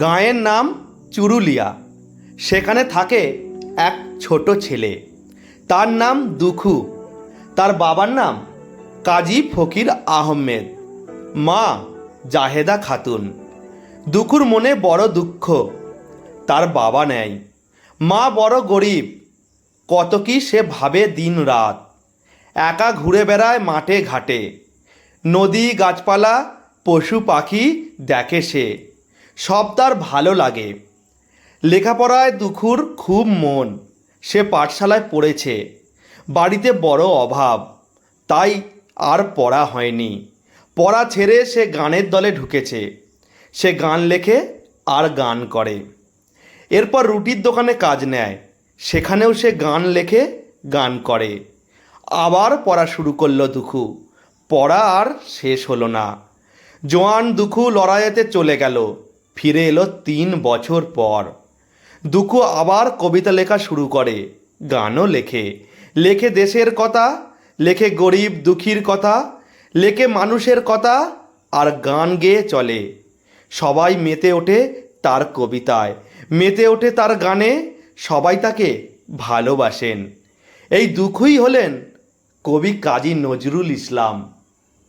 গাঁয়ের নাম চুরুলিয়া। সেখানে থাকে এক ছোট ছেলে। তার নাম দুখু। তার বাবার নাম কাজী ফকির আহমেদ। মা জাহেদা খাতুন। দুখুর মনে বড় দুঃখ। তার বাবা নেই। মা বড় গরিব। কত কি সে ভাবে দিন রাত একা ঘুরে বেড়ায় মাঠে ঘাটে। নদী গাছপালা, পশু পাখি দেখে সে। সব তার ভালো লাগে। লেখাপড়ায় দুখুর খুব মন, সে পাঠশালায় পড়েছে। বাড়িতে বড় অভাব, তাই আর পড়া হয়নি। পড়া ছেড়ে সে গানের দলে ঢুকেছে। সে গান লেখে আর গান করে। এরপর রুটির দোকানে কাজ নেয়। সেখানেও সে গান লেখে, গান করে। আবার পড়া শুরু করল দুখু। পড়া আর শেষ হলো না। জোয়ান দুখু লড়াইয়েতে চলে গেল। ফিরে এলো তিন বছর পর। দুখু আবার কবিতা লেখা শুরু করে, গানও লেখে। লেখে দেশের কথা, লেখে গরিব দুঃখীর কথা, লেখে মানুষের কথা, আর গান গেয়ে চলে। সবাই মেতে ওঠে তার কবিতায়, মেতে ওঠে তার গানে, সবাই তাকে ভালোবাসেন। এই দুঃখই হলেন কবি কাজী নজরুল ইসলাম।